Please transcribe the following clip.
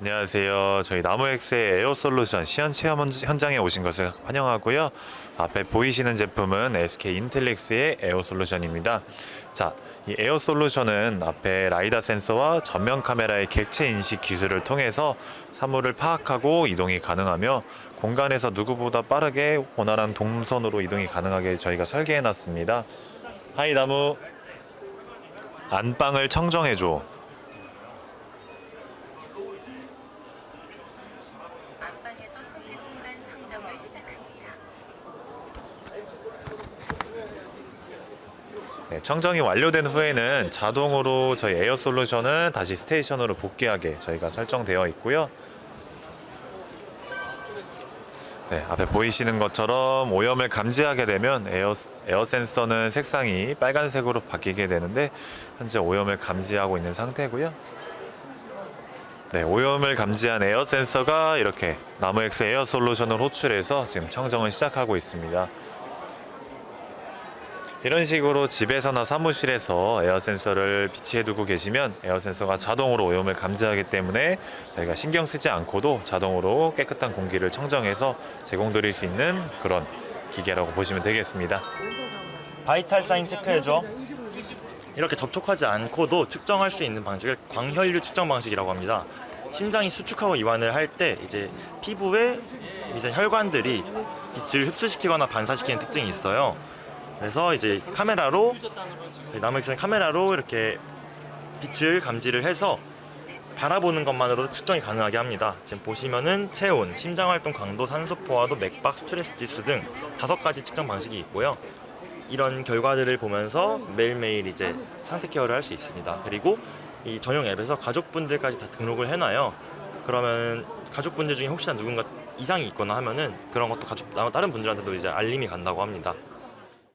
안녕하세요. 저희 나무엑스의 에어솔루션 시연 체험 현- 현장에 오신 것을 환영하고요. 앞에 보이시는 제품은 SK 인텔릭스의 에어솔루션입니다. 자, 이 에어솔루션은 앞에 라이다 센서와 전면 카메라의 객체 인식 기술을 통해서 사물을 파악하고 이동이 가능하며 공간에서 누구보다 빠르게 원활한 동선으로 이동이 가능하게 저희가 설계해 놨습니다. 하이 나무 안방을 청정해 줘. 안방에서 선택 공간 청정을 시작합니다. 네, 청정이 완료된 후에는 자동으로 저희 에어 솔루션은 다시 스테이션으로 복귀하게 저희가 설정되어 있고요. 네, 앞에 보이시는 것처럼 오염을 감지하게 되면 에어, 에어 센서는 색상이 빨간색으로 바뀌게 되는데 현재 오염을 감지하고 있는 상태고요. 네, 오염을 감지한 에어 센서가 이렇게 나무엑스 에어 솔루션을 호출해서 지금 청정을 시작하고 있습니다. 이런 식으로 집에서나 사무실에서 에어 센서를 비치해 두고 계시면 에어 센서가 자동으로 오염을 감지하기 때문에 저희가 신경 쓰지 않고도 자동으로 깨끗한 공기를 청정해서 제공드릴 수 있는 그런 기계라고 보시면 되겠습니다. 바이탈 사인 체크해줘. 이렇게 접촉하지 않고도 측정할 수 있는 방식을 광혈류 측정 방식이라고 합니다. 심장이 수축하고 이완을 할 때 이제 피부에 이제 혈관들이 빛을 흡수시키거나 반사시키는 특징이 있어요. 그래서 이제 카메라로 나무엑스는 카메라로 이렇게 빛을 감지를 해서 바라보는 것만으로도 측정이 가능하게 합니다. 지금 보시면은 체온, 심장 활동 강도, 산소 포화도, 맥박, 스트레스 지수 등 다섯 가지 측정 방식이 있고요. 이런 결과들을 보면서 매일매일 이제 상태 케어를 할 수 있습니다. 그리고 이 전용 앱에서 가족분들까지 다 등록을 해놔요. 그러면 가족분들 중에 혹시나 누군가 이상이 있거나 하면은 그런 것도 가족 다른 분들한테도 이제 알림이 간다고 합니다.